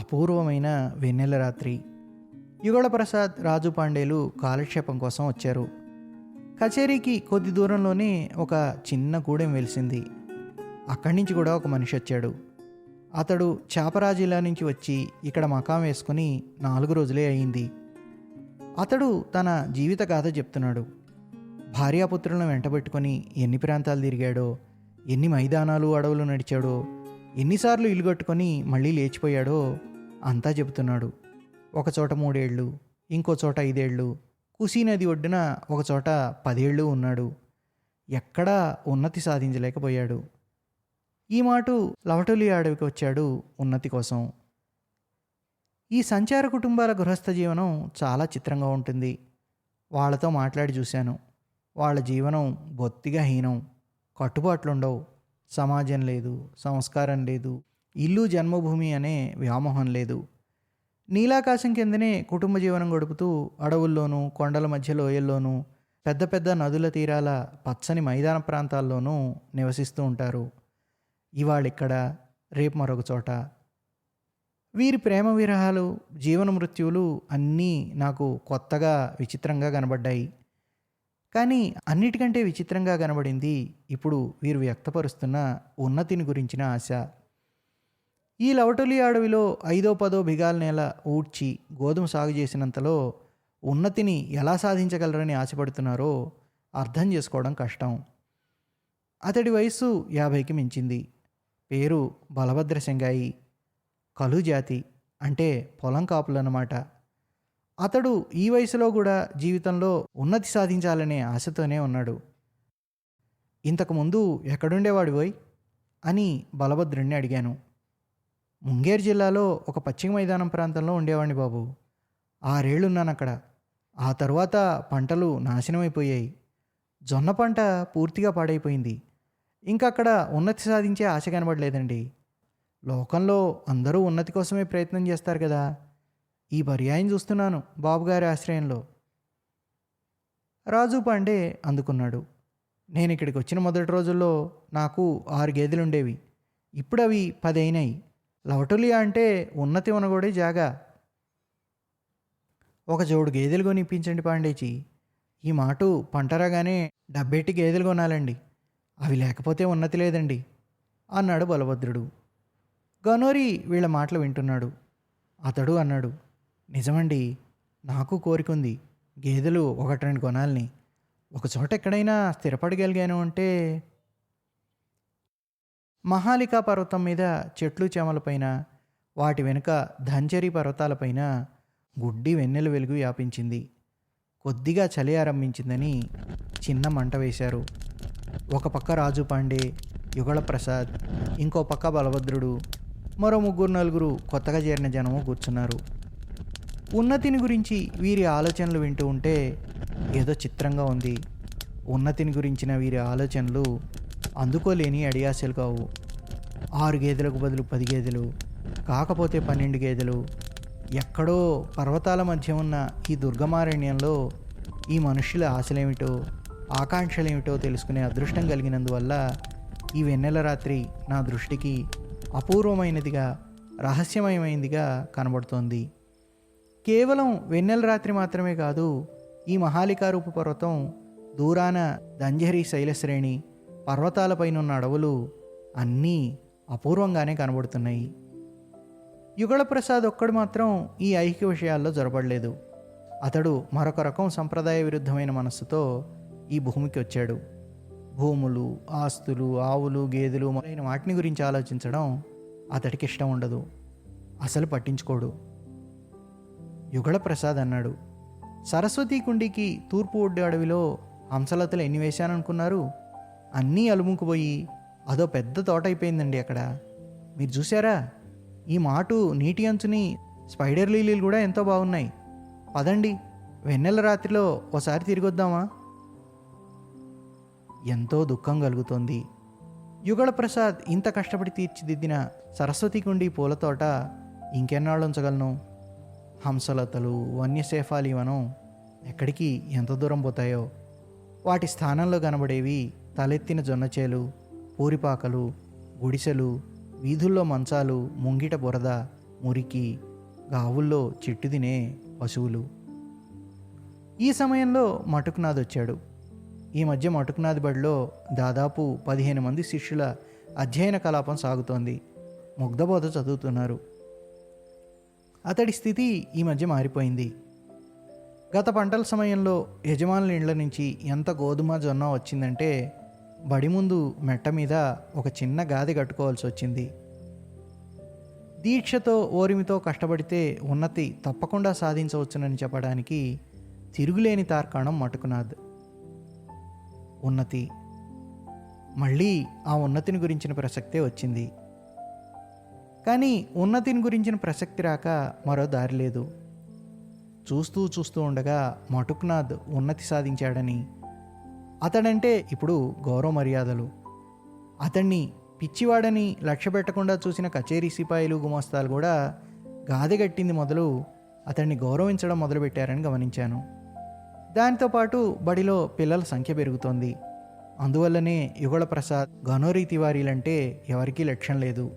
అపూర్వమైన వెన్నెల రాత్రి. యుగళప్రసాద్ రాజు పాండేలు కాలక్షేపం కోసం వచ్చారు. కచేరీకి కొద్ది దూరంలోనే ఒక చిన్న గూడెం వెలిసింది. అక్కడి నుంచి కూడా ఒక మనిషి వచ్చాడు. అతడు చాపరాజిలా నుంచి వచ్చి ఇక్కడ మకాం వేసుకుని నాలుగు రోజులే అయింది. అతడు తన జీవిత గాథ చెప్తున్నాడు. భార్యాపుత్రులను వెంటబెట్టుకొని ఎన్ని ప్రాంతాలు తిరిగాడో ఎన్ని మైదానాలు అడవులు నడిచాడో ఎన్నిసార్లు ఇల్లు కట్టుకొని మళ్ళీ లేచిపోయాడో అంతా చెబుతున్నాడు. ఒక చోట మూడేళ్ళు ఇంకో చోట ఐదేళ్ళు కుసీ నది ఒడ్డున ఒక చోట పదేళ్ళు ఉన్నాడు. ఎక్కడా ఉన్నతి సాధించలేకపోయాడు. ఈ మాటు లవటోలి అడవికి వచ్చాడు ఉన్నతి కోసం. ఈ సంచార కుటుంబాల గృహస్థ జీవనం చాలా చిత్రంగా ఉంటుంది. వాళ్ళతో మాట్లాడి చూశాను. వాళ్ళ జీవనం బొత్తిగా హీనం. కట్టుబాట్లుండవు. సమాజం లేదు సంస్కారం లేదు. ఇల్లు జన్మభూమి అనే వ్యామోహం లేదు. నీలాకాశం కిందనే కుటుంబ జీవనం గడుపుతూ అడవుల్లోనూ కొండల మధ్య లోయల్లోనూ పెద్ద పెద్ద నదుల తీరాల పచ్చని మైదాన ప్రాంతాల్లోనూ నివసిస్తూ ఉంటారు. ఇవాళిక్కడ రేపు మరొక చోట. వీరి ప్రేమ విరహాలు జీవన మృత్యువులు అన్నీ నాకు కొత్తగా విచిత్రంగా కనబడ్డాయి. కానీ అన్నిటికంటే విచిత్రంగా కనబడింది ఇప్పుడు వీరు వ్యక్తపరుస్తున్న ఉన్నతిని గురించిన ఆశ. ఈ లవటొలి అడవిలో ఐదో పదో బిగాల నేల ఊడ్చి గోధుమ సాగు చేసినంతలో ఉన్నతిని ఎలా సాధించగలరని ఆశపడుతున్నారో అర్థం చేసుకోవడం కష్టం. అతడి వయస్సు యాభైకి మించింది. పేరు బలభద్ర శంగాయి కలుజాతి అంటే పొలం కాపులన్నమాట. అతడు ఈ వయసులో కూడా జీవితంలో ఉన్నతి సాధించాలనే ఆశతోనే ఉన్నాడు. ఇంతకుముందు ఎక్కడుండేవాడు పోయ్ అని బలభద్రుణ్ణి అడిగాను. ముంగేరు జిల్లాలో ఒక పశ్చిమ మైదానం ప్రాంతంలో ఉండేవాడిని బాబు. ఆరేళ్ళున్నాను అక్కడ ఆ తర్వాత పంటలు నాశనమైపోయాయి. జొన్న పంట పూర్తిగా పాడైపోయింది. ఇంకా అక్కడ ఉన్నతి సాధించే ఆశ కనబడలేదండి. లోకంలో అందరూ ఉన్నతి కోసమే ప్రయత్నం చేస్తారు కదా. ఈ పర్యాయం చూస్తున్నాను బాబుగారి ఆశ్రయంలో. రాజు పాండే అందుకున్నాడు. నేను ఇక్కడికి వచ్చిన మొదటి రోజుల్లో నాకు ఆరు గేదెలు ఉండేవి ఇప్పుడు అవి పది అయినాయి లవటులియా అంటే ఉన్నతి ఉనగోడే జాగా. ఒక జోడు గేదెలు కొనిపించండి పాండేజీ. ఈ మాటు పంటరాగానే డబ్బెట్టి గేదెలు కొనాలండి. అవి లేకపోతే ఉన్నతి లేదండి. అన్నాడు బలభద్రుడు. గనోరి వీళ్ళ మాటలు వింటున్నాడు. అతడు అన్నాడు నిజమండి నాకు కోరికుంది గేదెలు ఒకటి రెండు కొనాలని. ఒక చోట ఎక్కడైనా స్థిరపడగలిగాను అంటే మహాలికా పర్వతం మీద చెట్లు చేమలపైన వాటి వెనుక ధంజరి పర్వతాలపైన గుడ్డి వెన్నెల వెలుగు వ్యాపించింది. కొద్దిగా చలి ఆరంభించిందని చిన్న మంట వేశారు. ఒక పక్క రాజు పాండే యుగళ ప్రసాద్ ఇంకో పక్క బలభద్రుడు మరో ముగ్గురు నలుగురు కొత్తగా చేరిన జనము కూర్చున్నారు. ఉన్నతిని గురించి వీరి ఆలోచనలు వింటూ ఉంటే ఏదో చిత్రంగా ఉంది. ఉన్నతిని గురించిన వీరి ఆలోచనలు అందుకోలేని అడియాసలు కావు ఆరు గేదెలకు బదులు పది గేదెలు కాకపోతే పన్నెండు గేదెలు. ఎక్కడో పర్వతాల మధ్య ఉన్న ఈ దుర్గమారణ్యంలో ఈ మనుషుల ఆశలేమిటో ఆకాంక్షలేమిటో తెలుసుకునే అదృష్టం కలిగినందువల్ల ఈ వెన్నెల రాత్రి నా దృష్టికి అపూర్వమైనదిగా రహస్యమయమైనదిగా కనబడుతోంది. కేవలం వెన్నెల రాత్రి మాత్రమే కాదు ఈ మహాలికారూపు పర్వతం దూరాన దంజహరి శైలశ్రేణి పర్వతాలపైన ఉన్న అడవులు అన్నీ అపూర్వంగానే కనబడుతున్నాయి. యుగళప్రసాద్ ఒక్కడు మాత్రం ఈ ఐక్య విషయాల్లో జొరబడలేదు అతడు మరొక రకం సంప్రదాయ విరుద్ధమైన మనస్సుతో ఈ భూమికి వచ్చాడు. భూములు ఆస్తులు ఆవులు గేదెలు మొదలైన వాటిని గురించి ఆలోచించడం అతడికి ఇష్టం ఉండదు. అసలు పట్టించుకోడు. యుగళప్రసాద్ అన్నాడు సరస్వతీ కుండికి తూర్పు ఒడ్డు అడవిలో హంసలతలు ఎన్ని వేశాననుకున్నారు? అన్నీ అలుముకుపోయి అదో పెద్ద తోట అయిపోయిందండి అక్కడ. మీరు చూసారా ఈ మాటు నీటి అంచుని స్పైడర్ లీలీలు కూడా ఎంతో బాగున్నాయి. పదండి వెన్నెల రాత్రిలో ఓసారి తిరిగొద్దామా ఎంతో దుఃఖం కలుగుతోంది. యుగళ ప్రసాద్ ఇంత కష్టపడి తీర్చిదిద్దిన సరస్వతి కుండి పూల తోట ఇంకెన్నాళ్ళు ఉంచగలను? హంసలతలు వన్యశేఫాలు వనం ఎక్కడికి ఎంత దూరం పోతాయో? వాటి స్థానంలో కనబడేవి తలెత్తిన జొన్నచేలు పూరిపాకలు గుడిసెలు వీధుల్లో మంచాలు ముంగిట బురద మురికి గావుల్లో చెట్టు తినే పశువులు. ఈ సమయంలో మటుకునాథ్ వచ్చాడు. ఈ మధ్య మటుకునాథ్ బడిలో దాదాపు పదిహేను మంది శిష్యుల అధ్యయన కలాపం సాగుతోంది. ముగ్ధబోధ చదువుతున్నారు. అతడి స్థితి ఈ మధ్య మారిపోయింది. గత పంటల సమయంలో యజమానుల ఇండ్ల నుంచి ఎంత గోధుమ జొన్న వచ్చిందంటే బడి ముందు మెట్ట మీద ఒక చిన్న గాది కట్టుకోవాల్సి వచ్చింది. దీక్షతో ఓరిమితో కష్టపడితే ఉన్నతి తప్పకుండా సాధించవచ్చునని చెప్పడానికి తిరుగులేని తార్కాణం మటుకునాథ్ ఉన్నతి. మళ్ళీ ఆ ఉన్నతిని గురించిన ప్రసక్తే వచ్చింది. కానీ ఉన్నతిని గురించిన ప్రసక్తి రాక మరో దారి లేదు. చూస్తూ చూస్తూ ఉండగా మటుక్నాథ్ ఉన్నతి సాధించాడని అతడంటే ఇప్పుడు గౌరవ మర్యాదలు. అతన్ని పిచ్చివాడని లక్ష్య పెట్టకుండా చూసిన కచేరీ సిపాయిలు గుమస్తాలు కూడా గాదెగట్టింది మొదలు అతన్ని గౌరవించడం మొదలుపెట్టారని గమనించాను. దాంతోపాటు బడిలో పిల్లల సంఖ్య పెరుగుతోంది. అందువల్లనే యుగళ ప్రసాద్ గనోరీ తివారీలంటే ఎవరికీ లక్ష్యం లేదు.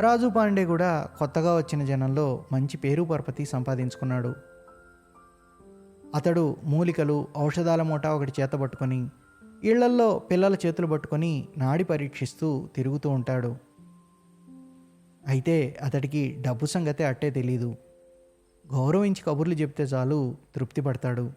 రాజు పాండే కూడా కొత్తగా వచ్చిన జనంలో మంచి పేరు పరపతి సంపాదించుకున్నాడు. అతడు మూలికలు ఔషధాల మూట ఒకటి చేత పట్టుకొని ఇళ్ళల్లో పిల్లల చేతులు పట్టుకొని నాడి పరీక్షిస్తూ తిరుగుతూ ఉంటాడు. అయితే అతడికి డబ్బు సంగతే అట్టే తెలీదు. గౌరవించి కబుర్లు చెప్తే చాలు తృప్తి పడతాడు